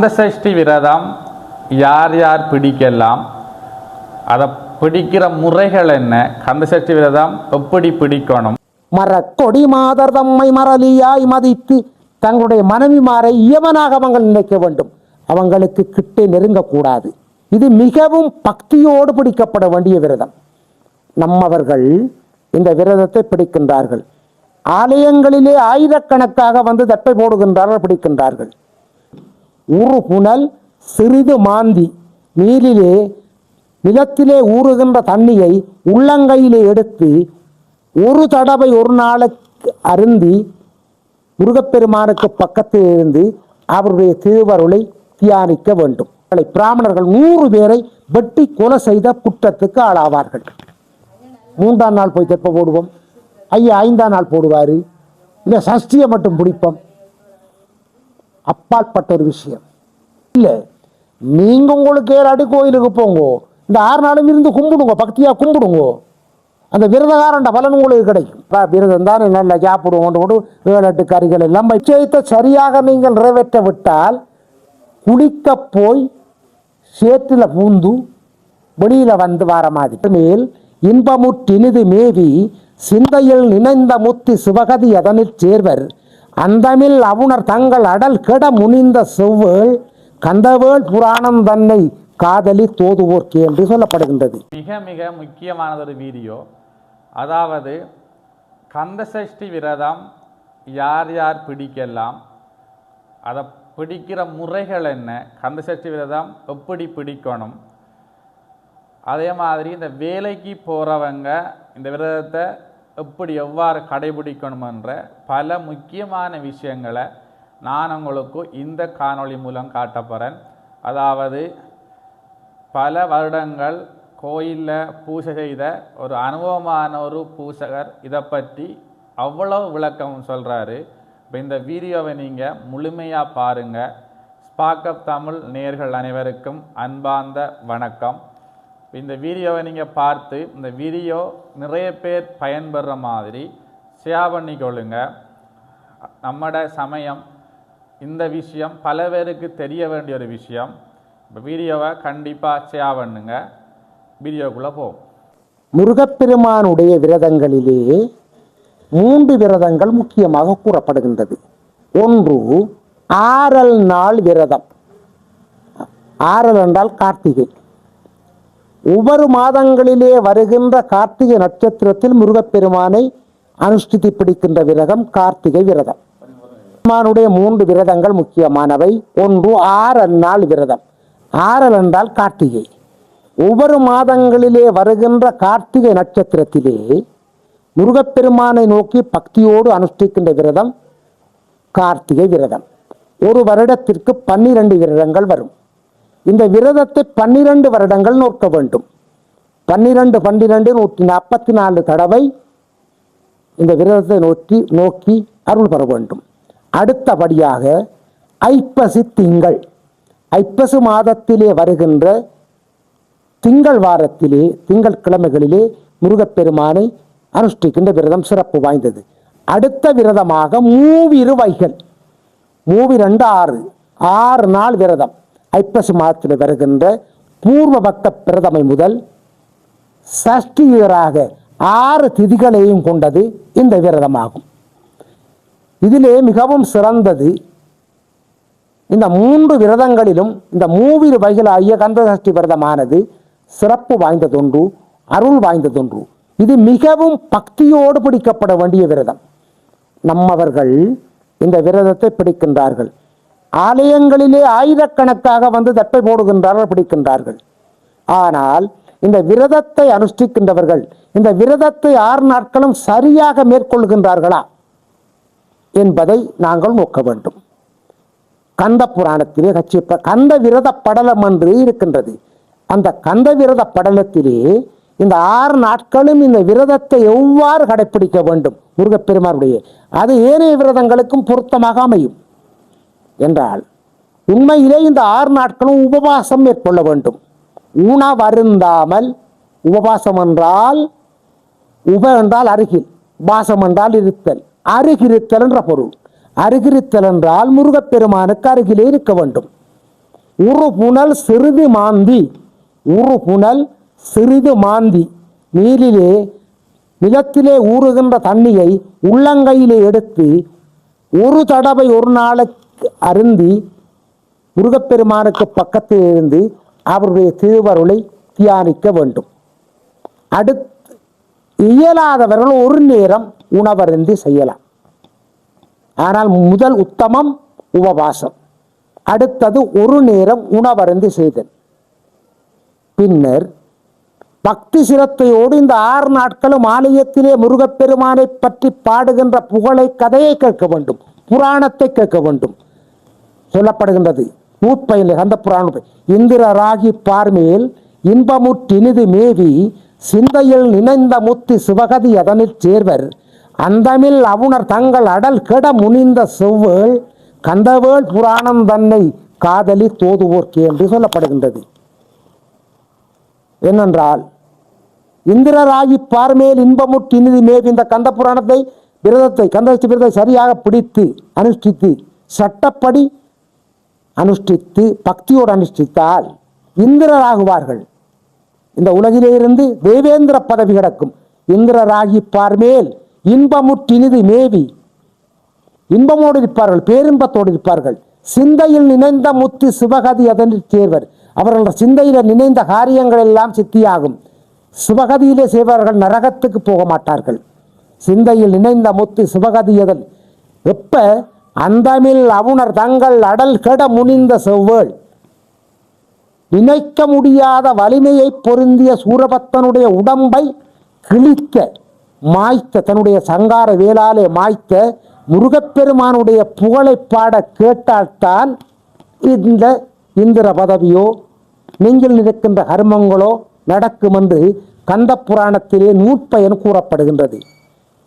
கந்தசஷ்டி விரதம் யார் யார் பிடிக்கலாம்? அதை பிடிக்கிற முறைகள் என்ன? கந்தசஷ்டி விரதம் எப்படி பிடிக்கணும்? மரக்கொடி மாதர் தம்மை மரலியாய் மதித்து தங்களுடைய மனைவிமாரை இயவனாக அவங்கள் நினைக்க வேண்டும். அவங்களுக்கு கிட்டே நெருங்கக்கூடாது. இது மிகவும் பக்தியோடு பிடிக்கப்பட வேண்டிய விரதம். நம்மவர்கள் இந்த விரதத்தை பிடிக்கின்றார்கள். ஆலயங்களிலே ஆயிரக்கணக்காக வந்து தட்டை போடுகின்றார்கள் பிடிக்கின்றார்கள். உரு புனல் சிறிது மாந்தி. நீரிலே நிலத்திலே ஊறுகின்ற தண்ணியை உள்ளங்கையிலே எடுத்து ஒரு தடவை ஒரு நாளுக்கு அருந்தி முருகப்பெருமானுக்கு பக்கத்தில் இருந்து அவருடைய திருவருளை தியானிக்க வேண்டும். பிராமணர்கள் நூறு பேரை வெட்டி கொலை செய்த குற்றத்துக்கு ஆளாவார்கள். மூன்றாம் நாள் போய் தெப்ப போடுவோம். ஐயா ஐந்தாம் நாள் போடுவார். இல்லை சஷ்டியை மட்டும் பிடிப்போம். அப்பாற்பட்ட ஒரு விஷயம். இல்லை நீங்கள் உங்களுக்கு ஏறாடி கோயிலுக்கு போங்க. இந்த ஆறு நாளும் இருந்து கும்பிடுங்க பக்தியாக கும்பிடுங்க. அந்த விரதகாரண்ட பலன் உங்களுக்கு கிடைக்கும். விரதம் தான் நல்லா சாப்பிடுவோம் கொண்டு ஏழு எட்டு கறிகள் எல்லாம் நிச்சயத்தை சரியாக நீங்கள் நிறைவேற்ற விட்டால் குளிக்க போய் சேற்றில் பூந்து வெளியில் வந்து வர மாதிரி. மேல் இன்பமுற்றினிது மேவி சிந்தையில் நினைந்த முத்தி சிவகதி அதனில் சேர்வர். அந்தமில் அவுணர் தங்கள் அடல் கெட முனிந்த செவ்வேள் கந்தவேள் புராணம் தன்னை காதலி தோதுவோர்க்கே என்று சொல்லப்படுகின்றது. மிக மிக முக்கியமானது ஒரு வீடியோ. அதாவது கந்தசஷ்டி விரதம் யார் யார் பிடிக்கலாம் அதை பிடிக்கிற முறைகள் என்ன கந்தசஷ்டி விரதம் எப்படி பிடிக்கணும் அதே மாதிரி இந்த வேலைக்கு போகிறவங்க இந்த விரதத்தை எப்படி எவ்வாறு கடைபிடிக்கணுமென்ற பல முக்கியமான விஷயங்களை நான் உங்களுக்கு இந்த காணொளி மூலம் காட்டப்போகிறேன் அதாவது பல வருடங்கள் கோயிலில் பூஜை செய்த ஒரு அனுபவமான ஒரு பூசகர் இதை பற்றி அவ்வளோ விளக்கம் சொல்கிறாரு இப்போ இந்த வீடியோவை நீங்கள் முழுமையாக பாருங்கள் ஸ்பாக்கப் தமிழ் நேர்கள் அனைவருக்கும் அன்பார்ந்த வணக்கம். இந்த வீடியோவை நீங்கள் பார்த்து இந்த வீடியோ நிறைய பேர் பயன்பெற மாதிரி ஷேர் பண்ணிக்கொள்ளுங்க. நம்மட சமயம் இந்த விஷயம் பல பேருக்கு தெரிய வேண்டிய ஒரு விஷயம். இப்போ வீடியோவை கண்டிப்பாக ஷேர் பண்ணுங்க. வீடியோக்குள்ளே போவோம். முருகப்பெருமானுடைய விரதங்களிலே மூன்று விரதங்கள் முக்கியமாக கூறப்படுகின்றது. ஒன்று ஆறல் நாள் விரதம். ஆறல் என்றால் கார்த்திகை. ஒவ்வொரு மாதங்களிலே வருகின்ற கார்த்திகை நட்சத்திரத்தில் முருகப்பெருமானை அனுஷ்டித்து பிடிக்கின்ற விரதம் கார்த்திகை விரதம். பெருமானுடைய மூன்று விரதங்கள் முக்கியமானவை. ஒன்று ஆறல் நாள் விரதம். ஆறல் என்றால் கார்த்திகை. ஒவ்வொரு மாதங்களிலே வருகின்ற கார்த்திகை நட்சத்திரத்திலே முருகப்பெருமானை நோக்கி பக்தியோடு அனுஷ்டிக்கின்ற விரதம் கார்த்திகை விரதம். ஒரு வருடத்திற்கு பன்னிரண்டு விரதங்கள் வரும். இந்த விரதத்தை பன்னிரண்டு வருடங்கள் நோக்க வேண்டும். பன்னிரண்டு பன்னிரண்டு நூற்றி நாற்பத்தி நாலு தடவை இந்த விரதத்தை நோக்கி நோக்கி அருள் பெற வேண்டும். அடுத்தபடியாக ஐப்பசி திங்கள். ஐப்பசு மாதத்திலே வருகின்ற திங்கள் வாரத்திலே திங்கள் கிழமைகளிலே முருகப்பெருமானை அனுஷ்டிக்கின்ற விரதம் சிறப்பு வாய்ந்தது. அடுத்த விரதமாக மூவிருவைகள். மூவி ரெண்டு ஆறு ஆறு நாள் விரதம். ஐப்பசி மாதத்தில் வருகின்ற பூர்வ பக்த பிரதமை முதல் சஷ்டியராக ஆறு திதிகளையும் கொண்டது இந்த விரதமாகும். இதிலே மிகவும் சிறந்தது. இந்த மூன்று விரதங்களிலும் இந்த மூவிரு வகைகளாகிய கந்தசஷ்டி விரதமானது சிறப்பு வாய்ந்ததொன்று அருள் வாய்ந்ததொன்று. இது மிகவும் பக்தியோடு பிடிக்கப்பட வேண்டிய விரதம். நம்மவர்கள் இந்த விரதத்தை பிடிக்கின்றார்கள். ஆலயங்களிலே ஆயிரக்கணக்காக வந்து தட்டை போடுகின்றார்கள் பிடிக்கின்றார்கள். ஆனால் இந்த விரதத்தை அனுஷ்டிக்கின்றவர்கள் இந்த விரதத்தை ஆறு நாட்களும் சரியாக மேற்கொள்கின்றார்களா? என்பதை நாங்கள் நோக்க வேண்டும். கந்த புராணத்திலே கட்சிப்ப கந்த விரத படலம் என்று இருக்கின்றது. அந்த கந்த விரத படலத்திலே இந்த ஆறு நாட்களும் இந்த விரதத்தை எவ்வாறு கடைப்பிடிக்க வேண்டும்? முருகப்பெருமாருடைய அது ஏனைய விரதங்களுக்கும் பொருத்தமாக அமையும். என்றால் உண்மையிலே இந்த ஆறு நாட்களும் உபவாசம் மேற்கொள்ள வேண்டும். உணவருந்தாமல் உபவாசம் என்றால் உப என்றால் அருகில் வாசம் என்றால் இருத்தல். அருகிருத்தல் என்ற பொருள். அருகிருத்தல் என்றால் முருகப்பெருமானுக்கு அருகிலே இருக்க வேண்டும். உரு புனல் சிறிது மாந்தி. உரு புனல் சிறிது மாந்தி. நீரிலே நிலத்திலே ஊறுகின்ற தண்ணியை உள்ளங்கையிலே எடுத்து ஒரு தடவை ஒரு நாளுக்கு அருந்தி முருகப்பெருமானுக்கு பக்கத்தில் இருந்து அவருடைய திருவருளை தியானிக்க வேண்டும். அடுத்து இயலாதவர்கள் ஒரு நேரம் உணவருந்தி செய்யலாம். ஆனால் முதல் உத்தமம் உபவாசம். அடுத்தது ஒரு நேரம் உணவருந்தி செய்தல். பின்னர் பக்தி சிரத்தையோடு இந்த ஆறு நாட்களும் ஆலயத்திலே முருகப்பெருமானை பற்றி பாடுகின்ற புகழை கதையை கேட்க வேண்டும். புராணத்தை கேட்க வேண்டும். சொல்லப்படுகின்றது. நூற்பயில அந்த புராணம். இந்திரராகி பார்மேல் இன்பமுற்றினிது மேவி சிந்தையில் நினைந்த முத்தி சிவகதி அதனில் சேர்வர் அந்தமில் அவுணர் தங்கள் அடல் கெட முனிந்த செவ்வேள் கந்தவேள் புராணம் தன்னை காதலி தோதுவோர்க்கே என்று சொல்லப்படுகின்றது. என்னென்றால் இந்திரராகி பார்மேல் இன்பமுற்று இனிதி மேவி இந்த கந்த புராணத்தை விரதத்தை கந்தசஷ்டி விரதத்தை சரியாக பிடித்து அனுஷ்டித்து சட்டப்படி அனுஷ்டித்து பக்தியோடு அனுஷ்டித்தால் இந்திரராகுவார்கள். இந்த உலகிலே இருந்து தேவேந்திர பதவி கிடக்கும். இந்திரராகி பார்மேல் இன்பமுற்றினிது மேவி. இன்பமோடு இருப்பார்கள் பேரின்பத்தோடு இருப்பார்கள் சிந்தையில் நினைந்த முத்து சிவகதி அதனில் தேர்வர். அவர்கள் சிந்தையில் நினைந்த காரியங்கள் எல்லாம் சித்தியாகும். சிவகதியிலே செய்வார்கள் நரகத்துக்கு போக மாட்டார்கள். சிந்தையில் நினைந்த முத்து சிவகதியதன் எப்ப அந்தமில் அவுணர் தங்கள் அடல் கெட முனிந்த செவ்வேள். நினைக்க முடியாத வலிமையை பொருந்திய சூரபத்தனுடைய உடம்பை கிழித்த மாய்த்த தன்னுடைய சங்கார வேளாலே மாய்த்த முருகப்பெருமானுடைய புகழை பாட கேட்டால்தான் இந்த இந்திர பதவியோ நெஞ்சில் நிற்கின்ற கர்மங்களோ நடக்கும் என்று கந்த புராணத்திலே நூற்பயன் கூறப்படுகின்றது.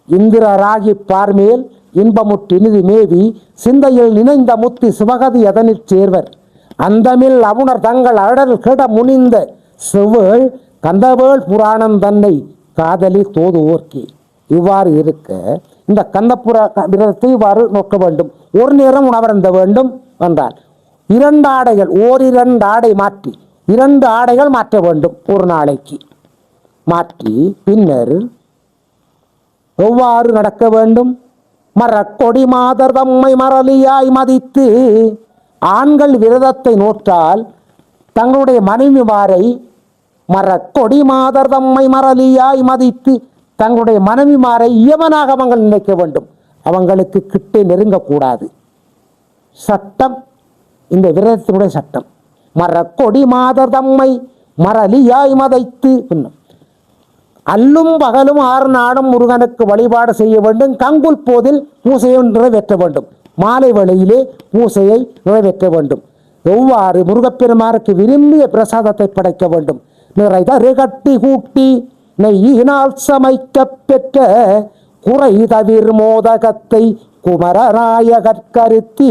இந்திர ராகி பார்மேல் இன்பமுற்று இனிது மேவி சிந்தையில் நினைந்த முத்தி சிவகதி அதனிற் சேர்வர். அந்தமில் அவுணர் தங்கள் அழல் கிட முனிந்த செவ்வேள் கந்தவேள் புராணம் தன்னை காதலி தோது ஓர்க்கி இவ்வாறு இருக்க இந்த கந்தப்புற விரதத்தை இவ்வாறு நோக்க வேண்டும். ஒரு நேரம் உணவருந்த வேண்டும் என்றார். இரண்டு ஆடைகள் ஓரிரண்டு ஆடை மாற்றி இரண்டு ஆடைகள் மாற்ற வேண்டும் ஒரு நாளைக்கு. மாற்றி பின்னர் எவ்வாறு நடக்க வேண்டும்? மரக்கொடி மாதர் தம்மை மரலியாய் மதித்து ஆண்கள் விரதத்தை நோற்றால் தங்களுடைய மனைவிமாரை மரக்கொடி மாதர் தம்மை மரலியாய் மதித்து தங்களுடைய மனைவிமாரை இயமனாக அவங்கள் நினைக்க வேண்டும். அவங்களுக்கு கிட்டே நெருங்கக்கூடாது. சட்டம் இந்த விரதத்தினுடைய சட்டம். மரக்கொடி மாதர் தம்மை மரலியாய் மதைத்து பின்னும் அல்லும் பகலும் ஆறு நாடும் முருகனுக்கு வழிபாடு செய்ய வேண்டும். கங்குல் போதில் பூசையை நிறைவேற்ற வேண்டும். மாலை வேளையிலே பூசையை நிறைவேற்ற வேண்டும். எவ்வாறு முருகப்பெருமாருக்கு விரும்பிய பிரசாதத்தை படைக்க வேண்டும்? நிறை தரு கட்டி கூட்டி நெய்யினால் சமைக்கப் பெற்ற குறை தவிர் மோதகத்தை குமரநாயகற்கருத்தி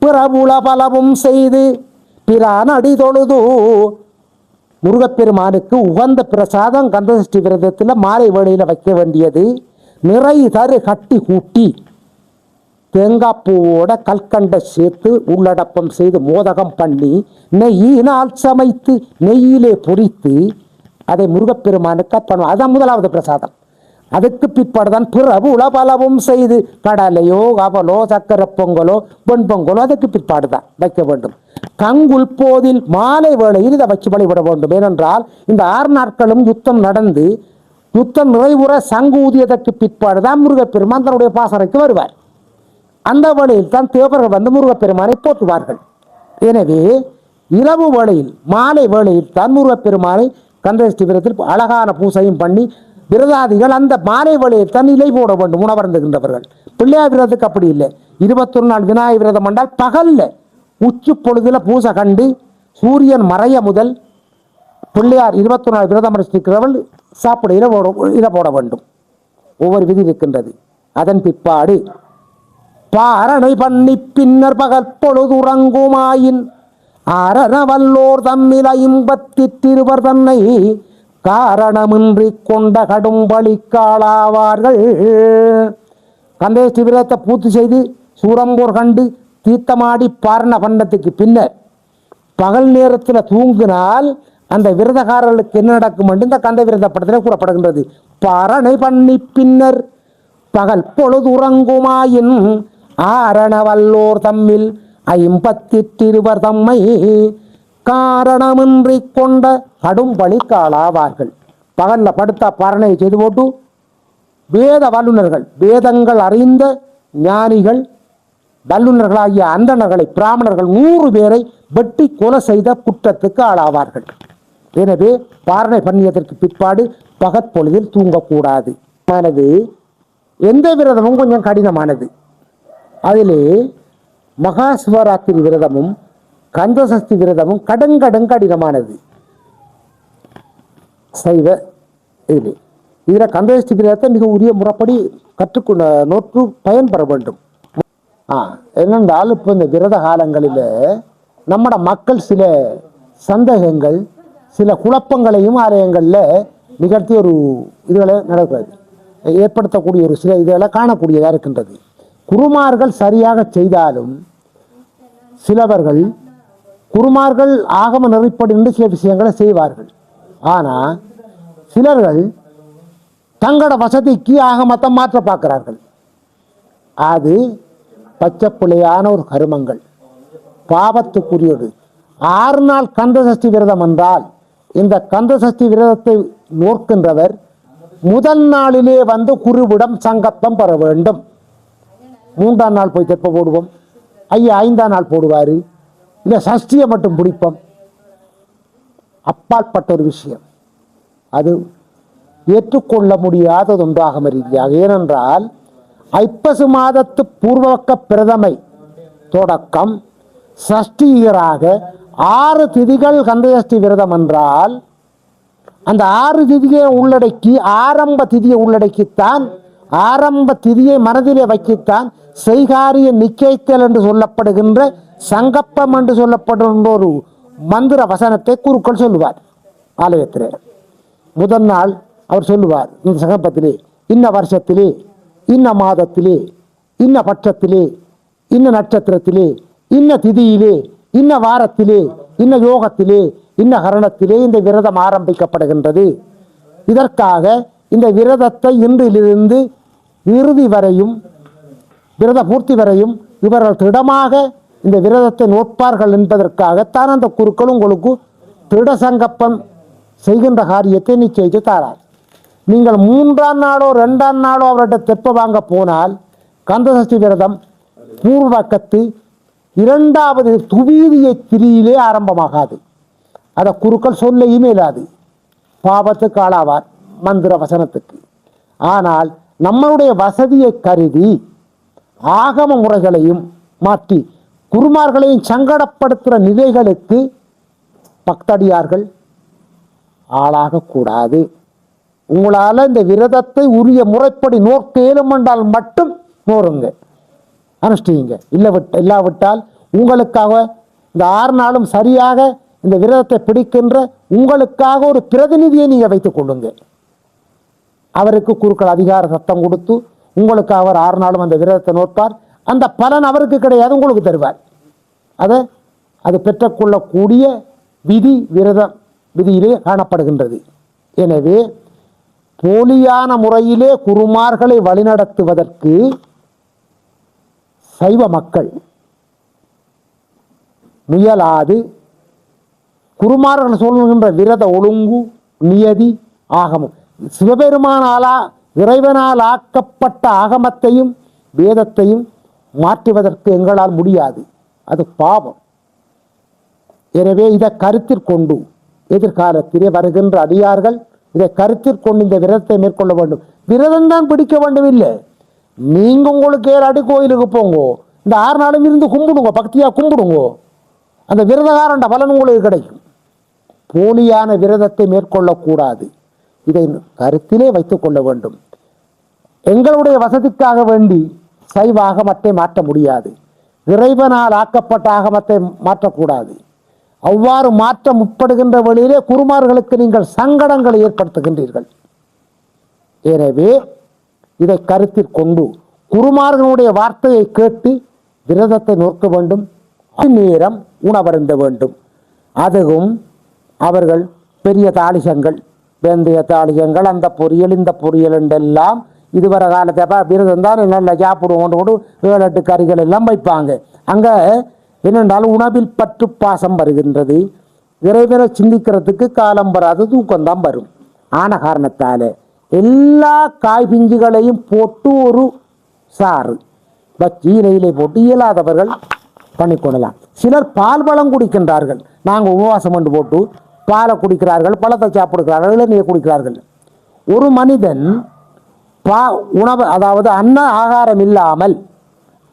பிறவுல பலவும் செய்து பிரானடி தொழுது. முருகப்பெருமானுக்கு உகந்த பிரசாதம் கந்தசஷ்டி விரதத்தில் மாலை வேளையில் வைக்க வேண்டியது. நிறை தரு கட்டி கூட்டி தேங்காய் பூவோட கல்கண்டை சேர்த்து உள்ளடப்பம் செய்து மோதகம் பண்ணி நெய்யினால் சமைத்து நெய்யிலே பொரித்து அதை முருகப்பெருமானுக்கு அர்ப்பணம். அதுதான் முதலாவது பிரசாதம். அதுக்கு பிற்பாடுதான் பிறவு உளபலவும் செய்து கடலையோ அவலோ சக்கரை பொங்கலோ வெண் பொங்கலோ அதுக்கு பிற்பாடு தான் வைக்க வேண்டும். கங்குல் போதில் மாலை வேளையில் இதை வச்சு வழிபட வேண்டும். ஏனென்றால் இந்த ஆறு நாட்களும் யுத்தம் நடந்து யுத்தம் நிறைவுற சங்கு ஊதியதற்கு பிற்பாடு தான் முருகப்பெருமான் தன்னுடைய பாசறைக்கு வருவார். அந்த வழியில் தான் தேவர்கள் வந்து முருகப்பெருமானை போற்றுவார்கள். எனவே இரவு வேளையில் மாலை வேளையில் தான் முருகப்பெருமானை கந்தசஷ்டி விரதத்தில் அழகான பூசையும் பண்ணி விரதாதிகள் அந்த மாலை வேளையில் தான் இலை போட வேண்டும் உணவருந்துகின்றவர்கள் பிள்ளையார் விரதத்துக்கு அப்படி இல்லை. இருபத்தொரு நாள் விநாயகர் விரதம் என்றால் பகல்ல உச்சி பொழுதில் பூசை கண்டு சூரியன் மறைய முதல் பிள்ளையார் இருபத்தொரு நாள் விரதம் இருக்கிறவள் சாப்பிட இல போட இல போட வேண்டும். ஒவ்வொரு விதி இருக்கின்றது. அதன் பிற்பாடு பாரணை பண்ணி பின்னர் பகல் பொழுது உறங்குமாயின் தம்மில் ஐம்பத்தி திருவர் தன்னை காரணமின்றி கொண்ட கடும் பலிக்காளாவார்கள் கந்தேஷ்டி விரதத்தை பூர்த்தி செய்து சூரம்போர் கண்டு தீர்த்தமாடி பாரண பண்ணத்துக்கு பின்னர் பகல் நேரத்தில் தூங்கினால் அந்த விரதக்காரர்களுக்கு என்ன நடக்கும் என்று இந்த கந்த விரத படத்தில் கூறப்படுகின்றது. பரணை பண்ணி பின்னர் பகல் பொழுது உறங்குமாயின் ஆரணவல்லோர் தம்மில் ஐம்பத்திற்றிருவர் தம்மை காரணமின்றி கொண்ட கடும் பலிக்காளாவார்கள் பகல்ல படுத்தா பாரணையை செய்து போட்டு வேத வல்லுநர்கள் வேதங்கள் அறிந்த ஞானிகள் வல்லுநர்களாகிய அந்தணர்களை பிராமணர்கள் நூறு பேரை வெட்டி கொலை செய்த குற்றத்துக்கு ஆளாவார்கள். எனவே பாரணை பண்ணியதற்கு பிற்பாடு பகற்பொழுதில் தூங்கக்கூடாது. ஆனது எந்த விரதமும் கொஞ்சம் கடினமானது. அதிலே மகா சிவராத்திரி விரதமும் கந்தசஷ்டி விரதமும் கடுங்கடும் கடினமானது சைவ இதில் இதில் கந்தசஷ்டி விரதத்தை மிக உரிய முறைப்படி கற்றுக்கொண்ட நோற்று பயன்பெற வேண்டும். ஆ என்னென்றால் இப்போ இந்த விரத காலங்களில் நம்மட மக்கள் சில சந்தேகங்கள் சில குழப்பங்களையும் ஆலயங்களில் நிகழ்த்தி ஒரு இதுகளை நடக்கிறது. ஏற்படுத்தக்கூடிய ஒரு சில இதுகளை காணக்கூடியதாக இருக்கின்றது. குருமார்கள் சரியாக செய்தாலும் சிலவர்கள் குருமார்கள் ஆகம நெறிப்படி நின்று சில விஷயங்களை செய்வார்கள். ஆனால் சிலர்கள் தங்களோட வசதிக்கு ஆகமத்தை மாற்ற பார்க்கிறார்கள். அது பச்சை பிள்ளையான ஒரு கருமங்கள். பாவத்துக்குரியது. ஆறு நாள் கந்தசஷ்டி விரதம் என்றால் இந்த கந்தசஷ்டி விரதத்தை நோக்கின்றவர் முதல் நாளிலே வந்து குருவிடம் சங்கத்தம் பெற வேண்டும். மூன்றாம் நாள் போய் தெப்ப போடுவோம். ஐயா ஐந்தாம் நாள் போடுவார். இல்லை சஷ்டியை மட்டும் பிடிப்போம். அப்பாற்பட்ட ஒரு விஷயம். அது ஏற்றுக்கொள்ள முடியாதது ஒன்றாக ரீதியாக. ஏனென்றால் ஐப்பசு மாதத்து பூர்வக்க பிரதமை தொடக்கம் சஷ்டியராக ஆறு திதிகள் கந்தசஷ்டி விரதம் என்றால் அந்த ஆறு திதியை உள்ளடக்கி ஆரம்ப திதியை உள்ளடக்கித்தான் ஆரம்ப திதியை மனதிலே வைக்கித்தான் செய்காரிய நிச்சயத்தல் என்று சொல்லப்படுகின்ற சங்கப்பம் என்று சொல்லப்படுகின்ற ஒரு மந்திர வசனத்தை குருக்கள் சொல்லுவார் ஆலயத்திலே. முதல் நாள் அவர் சொல்லுவார் இந்த சங்கப்பத்திலே இன்ன வருஷத்திலே இன்ன மாதத்திலே இன்ன பட்சத்திலே இன்ன நட்சத்திரத்திலே இன்ன திதியிலே இன்ன வாரத்திலே இன்ன யோகத்திலே இன்ன கரணத்திலே இந்த விரதம் ஆரம்பிக்கப்படுகின்றது. இதற்காக இந்த விரதத்தை இன்றிலிருந்து இறுதி வரையும் விரத பூர்த்தி வரையும் இவர்கள் திடமாக இந்த விரதத்தை நோட்பார்கள் என்பதற்காகத்தான் அந்த குருக்கள் உங்களுக்கு திட சங்கப்பம் செய்கின்ற காரியத்தை நிச்சயித்து தாரார். நீங்கள் மூன்றாம் நாளோ ரெண்டாம் நாளோ அவர்கிட்ட தெப்ப வாங்க போனால் கந்தசஷ்டி விரதம் பூர்வக்கத்து இரண்டாவது துவீதியை திரியிலே ஆரம்பமாகாது. அதை குருக்கள் சொல்ல இயலாது பாபத்துக்கு ஆளாவார் மந்திர வசனத்துக்கு. ஆனால் நம்மளுடைய வசதியை கருதி ஆகம முறைகளையும் மாற்றி குருமார்களையும் சங்கடப்படுத்துகிற நிலைகளுக்கு பக்தடியார்கள் ஆளாகக்கூடாது உங்களால் இந்த விரதத்தை உரிய முறைப்படி நோக்க இயலுமென்றால் மட்டும் நோருங்க அனுஷ்டிங்க. இல்லை விட் இல்லாவிட்டால் உங்களுக்காக இந்த ஆறு நாளும் சரியாக இந்த விரதத்தை பிடிக்கின்ற உங்களுக்காக ஒரு பிரதிநிதியை நீங்கள் வைத்துக் கொள்ளுங்கள் அவருக்கு குருக்கள் அதிகார சத்தம் கொடுத்து உங்களுக்கு அவர் ஆறு நாளும் அந்த விரதத்தை நோட்பார் அந்த பலன் அவருக்கு கிடையாது உங்களுக்கு தருவார். அதை அது பெற்றுக்கொள்ளக்கூடிய விதி விரதம் விதியிலே காணப்படுகின்றது. எனவே போலியான முறையிலே குருமார்களை வழிநடத்துவதற்கு சைவ மக்கள் முயலாது. குருமார்கள் சொல்லுகின்ற விரத ஒழுங்கு நியதி ஆகமும். சிவபெருமானாலா இறைவனால் ஆக்கப்பட்ட ஆகமத்தையும் வேதத்தையும் மாற்றுவதற்கு எங்களால் முடியாது. அது பாவம். எனவே இதை கருத்தில் கொண்டு எதிர்காலத்திலே வருகின்ற அடியார்கள் இதை கருத்தில் கொண்டு இந்த விரதத்தை மேற்கொள்ள வேண்டும். விரதம் தான் பிடிக்க வேண்டும் இல்லை. நீங்க உங்களுக்கு ஏழாடி கோயிலுக்கு போங்கோ. இந்த ஆறு நாளும் இருந்து கும்பிடுங்க. பக்தியா கும்பிடுங்க. அந்த விரதகாரண்ட பலன் உங்களுக்கு கிடைக்கும். போலியான விரதத்தை மேற்கொள்ளக்கூடாது. இதை கருத்திலே வைத்துக் கொள்ள வேண்டும். எங்களுடைய வசதிக்காக வேண்டி சைவ ஆகமத்தை மாற்ற முடியாது. இறைவனால் ஆக்கப்பட்ட ஆகமத்தை மாற்றக்கூடாது. அவ்வாறு மாற்ற முற்படுகின்ற வழியிலே குருமார்களுக்கு நீங்கள் சங்கடங்களை ஏற்படுத்துகின்றீர்கள். எனவே இதை கருத்தில் கொண்டு குருமார்களுடைய வார்த்தையை கேட்டு விரதத்தை நோக்க வேண்டும். நேரம் உணவருந்த வேண்டும். அதுவும் அவர்கள் பெரிய தாளிசங்கள் வெந்தய தாளியங்கள் அந்த பொரியல் இந்த பொரியல் என்றெல்லாம் இதுவரை காலத்தை அப்போ விரதம் தான் நல்லா சாப்பிடுவோம் கொண்டு ஏழு எட்டு கறிகள் எல்லாம் வைப்பாங்க. அங்கே என்னென்றாலும் உணவில் பற்று பாசம் வருகின்றது. இறைவனை சிந்திக்கிறதுக்கு காலம் வராது தூக்கம்தான் வரும். ஆன காரணத்தால் எல்லா காய் பிஞ்சுகளையும் போட்டு ஒரு சாறு வச்சு இலையிலே போட்டு இயலாதவர்கள் பண்ணிக்கொள்ளலாம். சிலர் பால் பழம் குடிக்கின்றார்கள். நாங்கள் உபவாசம் கொண்டு போட்டு பாலை குடிக்கிறார்கள் பழத்தை சாப்பிடுகிறார்கள் இளநீர் குடிக்கிறார்கள். ஒரு மனிதன் பா உணவு அதாவது அன்ன ஆகாரம் இல்லாமல்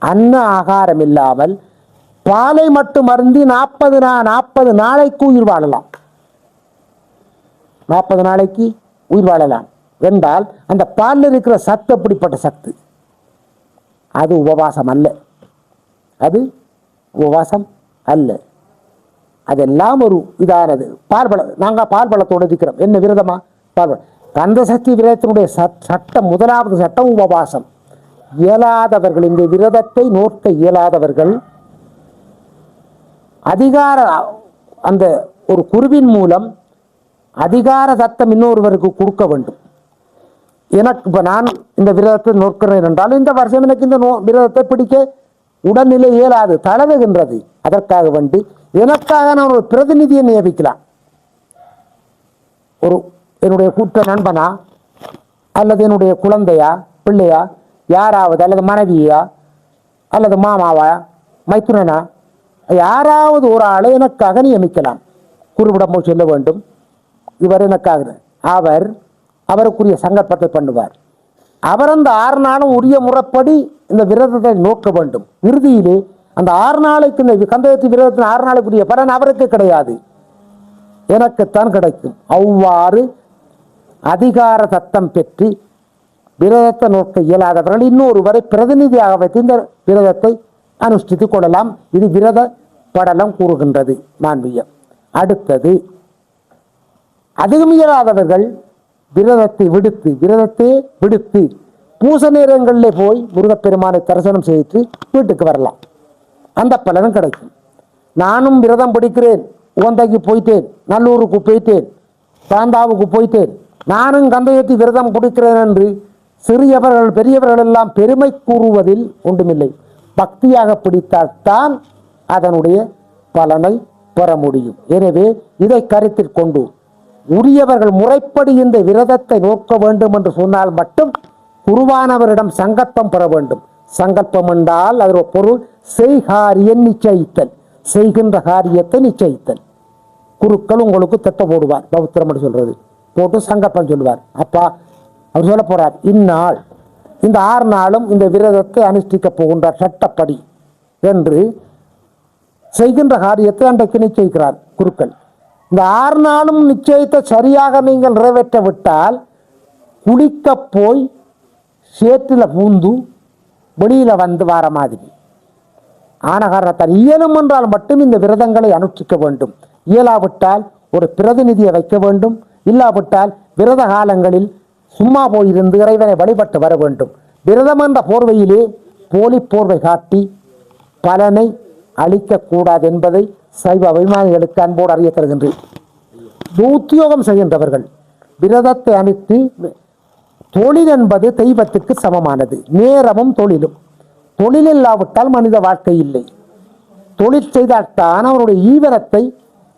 அன்ன ஆகாரம் இல்லாமல் பாலை மட்டும் அருந்தி நாற்பது நா நாற்பது நாளைக்கு உயிர் வாழலாம். நாற்பது நாளைக்கு உயிர் வாழலாம். என்றால் அந்த பாலில் இருக்கிற சத்து அப்படிப்பட்ட சத்து. அது உபவாசம் அல்ல. அது உபவாசம் அல்ல. அதெல்லாம் ஒரு இதானது. பார்பல நாங்கள் பார்பலத்தோடு இருக்கிறோம். என்ன விரதமா? பார்பல கந்த சக்தி விரதத்தினுடைய சட்- சட்டம் முதலாவது சட்டம் உபவாசம். இயலாதவர்கள் இந்த விரதத்தை நோக்க இயலாதவர்கள் அதிகார அந்த ஒரு குருவின் மூலம் அதிகார தத்தம் இன்னொருவருக்கு கொடுக்க வேண்டும். எனக்கு இப்போ நான் இந்த விரதத்தை நோக்கிறேன் என்றால் இந்த வருஷம் எனக்கு இந்த நோ விரதத்தை பிடிக்க உடல்நிலை இயலாது தளவுகின்றது அதற்காக வேண்டி எனக்காக நான் ஒரு பிரதிநிதியை நியமிக்கலாம். ஒரு என்னுடைய கூட்ட நண்பனா அல்லது என்னுடைய குழந்தையா பிள்ளையா யாராவது அல்லது மனைவியா அல்லது மாமாவா மைத்துனனா யாராவது ஒரு ஆளை எனக்காக நியமிக்கலாம். குருவிடம் சொல்ல வேண்டும். இவர் எனக்காக அவர் அவருக்குரிய சங்கற்பத்தை பண்ணுவார். அவர் அந்த ஆறு நாளும் உரிய முறைப்படி இந்த விரதத்தை நோக்க வேண்டும். இறுதியிலே அந்த ஆறு நாளைக்கு இந்த கந்தகத்தின் விரதத்தின் ஆறு நாளைக்குரிய பலன் அவருக்கு கிடையாது. எனக்குத்தான் கிடைக்கும். அவ்வாறு அதிகார தத்தம் பெற்று விரதத்தை நோக்க இயலாதவர்கள் இன்னொருவரை பிரதிநிதியாக வைத்து இந்த விரதத்தை அனுஷ்டித்துக் கொள்ளலாம். இது விரத படலம் கூறுகின்றது மாண்பியம் அடுத்தது அதிகம் இயலாதவர்கள் விரதத்தை விடுத்து விரதத்தை விடுத்து பூச நேரங்களிலே போய் முருகப்பெருமானை தரிசனம் செய்து வீட்டுக்கு வரலாம். அந்த பலனும் கிடைக்கும். நானும் விரதம் பிடிக்கிறேன். உகந்தைக்கு போயிட்டேன். நல்லூருக்கு போயிட்டேன். தாந்தாவுக்கு போயிட்டேன். நானும் கந்தையத்தி விரதம் பிடிக்கிறேன் என்று சிறியவர்கள் பெரியவர்கள் எல்லாம் பெருமை கூறுவதில் ஒன்றுமில்லை. பக்தியாக பிடித்தால்தான் அதனுடைய பலனை பெற முடியும். எனவே இதை கருத்தில் கொண்டு உரியவர்கள் முறைப்படி இந்த விரதத்தை நோக்க வேண்டும் என்று சொன்னால் மட்டும் குருவானவரிடம் சங்கல்பம் பெற வேண்டும். சங்கல்பம் என்றால் அதோட பொருள் செய்காரியம் நிச்சயித்தல். செய்கின்ற காரியத்தை நிச்சயித்தல். குருக்கள் உங்களுக்கு திட்ட போடுவார். பௌத்திரம் சொல்றது. போட்டு சங்கப்பம் சொல்லுவார் அப்பா அவர் சொல்ல போறார் இந்நாள் இந்த ஆறு நாளும் இந்த விரதத்தை அனுஷ்டிக்கப் போகின்றார் சட்டப்படி என்று செய்கின்ற காரியத்தை அன்றைக்கு நிச்சயிக்கிறார் குருக்கள். இந்த ஆறு நாளும் நிச்சயத்தை சரியாக நீங்கள் நிறைவேற்ற விட்டால் குளிக்கப் போய் சேற்றில் பூந்து வெளியில் வந்து வார மாதிரி. ஆன காரணத்தால் இயலும் என்றால் மட்டும் இந்த விரதங்களை அனுஷ்டிக்க வேண்டும். இயலாவிட்டால் ஒரு பிரதிநிதியை வைக்க வேண்டும். இல்லாவிட்டால் விரத காலங்களில் சும்மா போயிருந்து இறைவனை வழிபட்டு வர வேண்டும். விரதம் என்ற போர்வையிலே போலி போர்வை காட்டி பலனை அளிக்கக்கூடாது என்பதை சைவ அபிமானிகளுக்கு அன்போடு அறிய தருகின்றேன். உத்தியோகம் செய்கின்றவர்கள் விரதத்தை அனுப்பி தொழில் என்பது தெய்வத்துக்கு சமமானது. நேரமும் தொழிலும். தொழில் இல்லாவிட்டால் மனித வாழ்க்கை இல்லை. தொழில் செய்தால்தான் அவருடைய ஈவரத்தை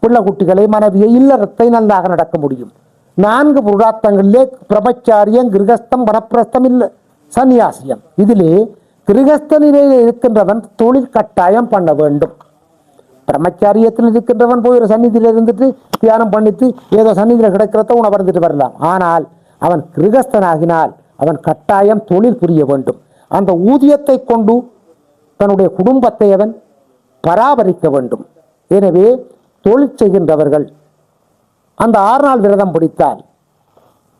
பிள்ளை குட்டிகளை மனைவியை இல்லறத்தை நன்றாக நடக்க முடியும். நான்கு புருடாத்தங்களிலே பிரபச்சாரியம் கிரகஸ்தம் வனப்பிரஸ்தம் இல்லை சந்நியாசியம். இதிலே கிரகஸ்த நிலையில் இருக்கின்றவன் தொழில் கட்டாயம் பண்ண வேண்டும். பிரம்மச்சாரியத்தில் இருக்கின்றவன் போய் ஒரு சந்நிதியில் இருந்துட்டு தியானம் பண்ணித்து ஏதோ சந்நிதியில் கிடைக்கிறத உணவருந்துட்டு வரலாம். ஆனால் அவன் கிரகஸ்தனாகினால் அவன் கட்டாயம் தொழில் புரிய வேண்டும். அந்த ஊதியத்தை கொண்டு தன்னுடைய குடும்பத்தை அவன் பராமரிக்க வேண்டும். எனவே தொழில் செய்கின்றவர்கள் அந்த ஆறு நாள் விரதம் பிடித்தால்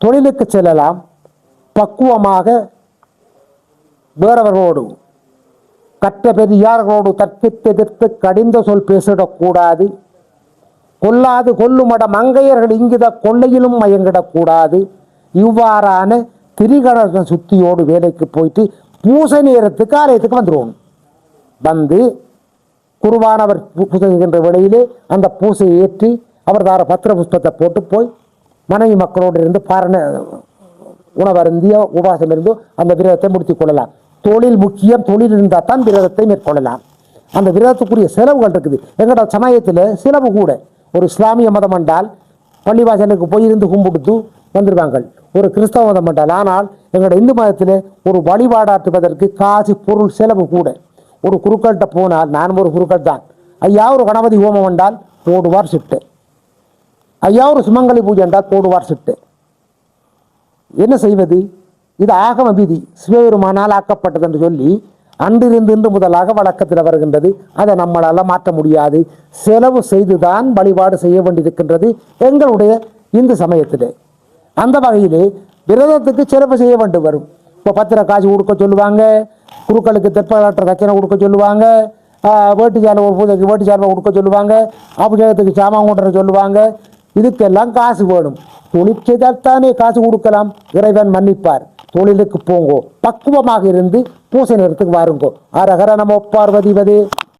தொழிலுக்கு செல்லலாம். பக்குவமாக வேறவர்களோடு கற்ற பெரியார்களோடு தற்கித்து எதிர்த்து கடிந்த சொல் பேசிடக்கூடாது. கொல்லாது கொல்லுமட மங்கையர்கள் இங்கித கொள்ளையிலும் மயங்கிடக்கூடாது. இவ்வாறான திரிகண சுத்தியோடு வேலைக்கு போயிட்டு பூசை நேரத்துக்கு ஆலயத்துக்கு வந்துடுவோம் வந்து குருவானவர் பூ- செய்கின்ற வேளையிலே அந்த பூசையை ஏற்றி அவர் தார பத்திர புஷ்பத்தை போட்டு போய் மனைவி மக்களோடு இருந்து பாரண உணவருந்தியோ உபாசம் இருந்தோ அந்த விரதத்தை முடித்துக் கொள்ளலாம். தொழில் முக்கியம் தொழில் இருந்தால் தான் விரதத்தை மேற்கொள்ளலாம். அந்த விரதத்துக்குரிய செலவுகள் இருக்குது. எங்களோட சமயத்தில் செலவு கூட. ஒரு இஸ்லாமிய மதம் என்றால் பள்ளிவாசலுக்கு போய் இருந்து கும்பிடுத்து வந்துடுவாங்க ஒரு கிறிஸ்தவ மதம் என்றால் ஆனால் எங்களோட இந்து மதத்தில் ஒரு வழிபாடாற்றுவதற்கு காசு பொருள் செலவு கூட. ஒரு குருக்கள்கிட்ட போனால் நான் ஒரு குருக்கள் தான். ஐயா ஒரு கணபதி ஹோமம் என்றால் போடுவார் சிட்டு. ஐயா ஒரு சுமங்கலி பூஜை என்றால் போடுவார் சிட்டு. என்ன செய்வது? இது ஆகம விதி. சிவபெருமானால் ஆக்கப்பட்டது என்று சொல்லி அன்றிருந்து இன்று முதலாக வழக்கத்தில் வருகின்றது. அதை நம்மளால் மாற்ற முடியாது. செலவு செய்துதான் வழிபாடு செய்ய வேண்டியிருக்கின்றது எங்களுடைய இந்து சமயத்திலே. அந்த வகையிலே விரதத்துக்கு சிறப்பு செய்ய வேண்டு வரும். இப்போ பத்திர காசு கொடுக்க சொல்லுவாங்க குருக்களுக்கு தெற்பாளற்ற தக்கனை கொடுக்க சொல்லுவாங்க ஆஹ், வேட்டு சாலை ஒரு பூஜைக்கு வேட்டு கொடுக்க சொல்லுவாங்க அபிஷேகத்துக்கு சாமான் கொண்டு சொல்லுவாங்க. இதுக்கெல்லாம் காசு வேணும். தொழில் செய்தால்தானே காசு கொடுக்கலாம். இறைவன் மன்னிப்பார். தொழிலுக்கு போங்கோ. பக்குவமாக இருந்து பூசை நேரத்துக்கு வாருங்கோ. அரகர நமோ பார்வதிபதே